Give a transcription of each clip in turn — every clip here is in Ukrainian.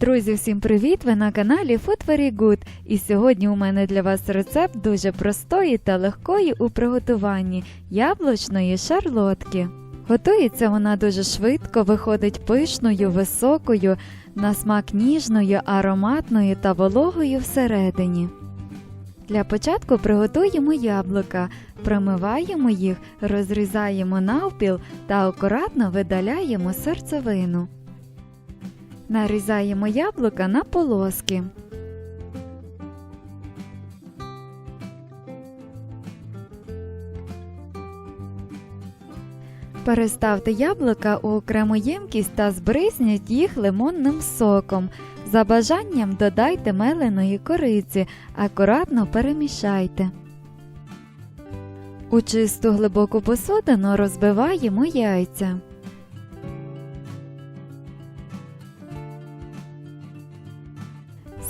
Друзі, всім привіт! Ви на каналі Food Very Good. І сьогодні у мене для вас рецепт дуже простої та легкої у приготуванні яблучної шарлотки. Готується вона дуже швидко, виходить пишною, високою, на смак ніжною, ароматною та вологою всередині. Для початку приготуємо яблука, промиваємо їх, розрізаємо навпіл та акуратно видаляємо серцевину. Нарізаємо яблука на полоски. Переставте яблука у окрему ємкість та збризніть їх лимонним соком. За бажанням додайте меленої кориці, акуратно перемішайте. У чисту глибоку посудину розбиваємо яйця.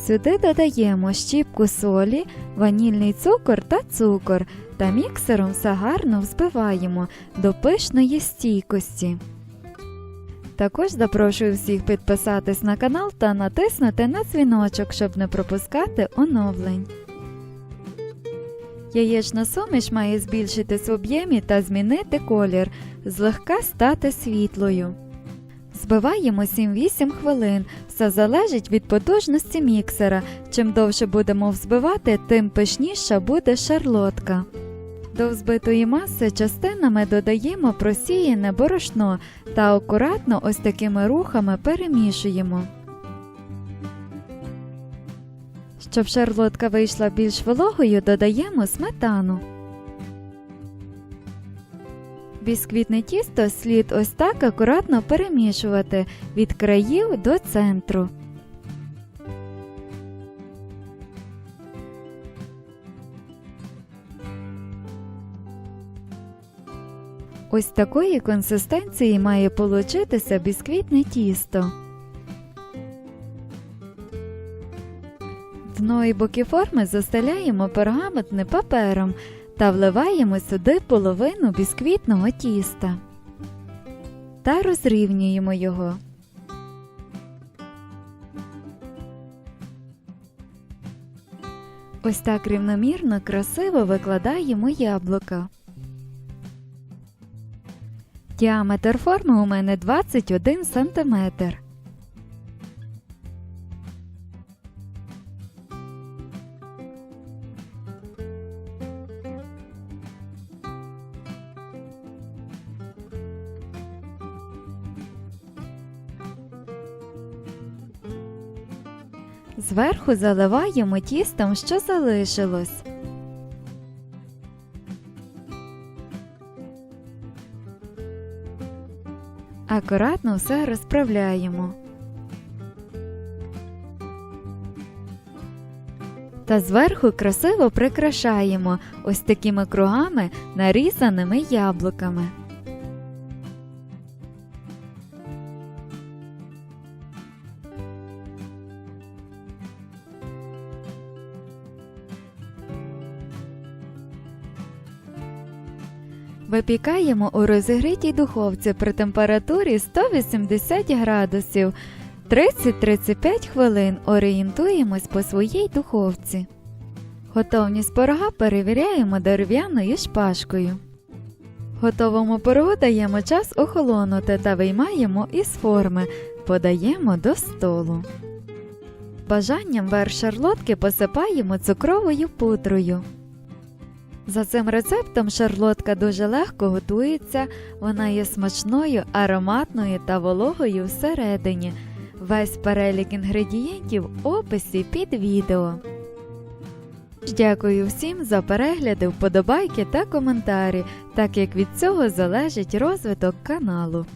Сюди додаємо щіпку солі, ванільний цукор та цукор та міксером все гарно взбиваємо до пишної стійкості. Також запрошую всіх підписатись на канал та натиснути на дзвіночок, щоб не пропускати оновлень. Яєчна суміш має збільшитись в об'ємі та змінити колір, злегка стати світлою. Збиваємо 7-8 хвилин. Все залежить від потужності міксера. Чим довше будемо взбивати, тим пишніша буде шарлотка. До взбитої маси частинами додаємо просіяне борошно та акуратно ось такими рухами перемішуємо. Щоб шарлотка вийшла більш вологою, додаємо сметану. Бісквітне тісто слід ось так акуратно перемішувати від країв до центру. Ось такої консистенції має получитися бісквітне тісто. Дно і боки форми застеляємо пергаментним папером та вливаємо сюди половину бісквітного тіста та розрівнюємо його. Ось так рівномірно красиво викладаємо яблука. Діаметр форми у мене 21 см. Зверху заливаємо тістом, що залишилось. Акуратно все розправляємо. Та зверху красиво прикрашаємо ось такими кругами нарізаними яблуками. Випікаємо у розігрітій духовці при температурі 180 градусів 30-35 хвилин. Орієнтуємось по своїй духовці. Готовність пирога перевіряємо дерев'яною шпажкою. Готовому пирогу даємо час охолонути та виймаємо із форми, подаємо до столу. Бажанням верх посипаємо цукровою пудрою. За цим рецептом шарлотка дуже легко готується, вона є смачною, ароматною та вологою всередині. Весь перелік інгредієнтів в описі під відео. Дякую всім за перегляди, вподобайки та коментарі, так як від цього залежить розвиток каналу.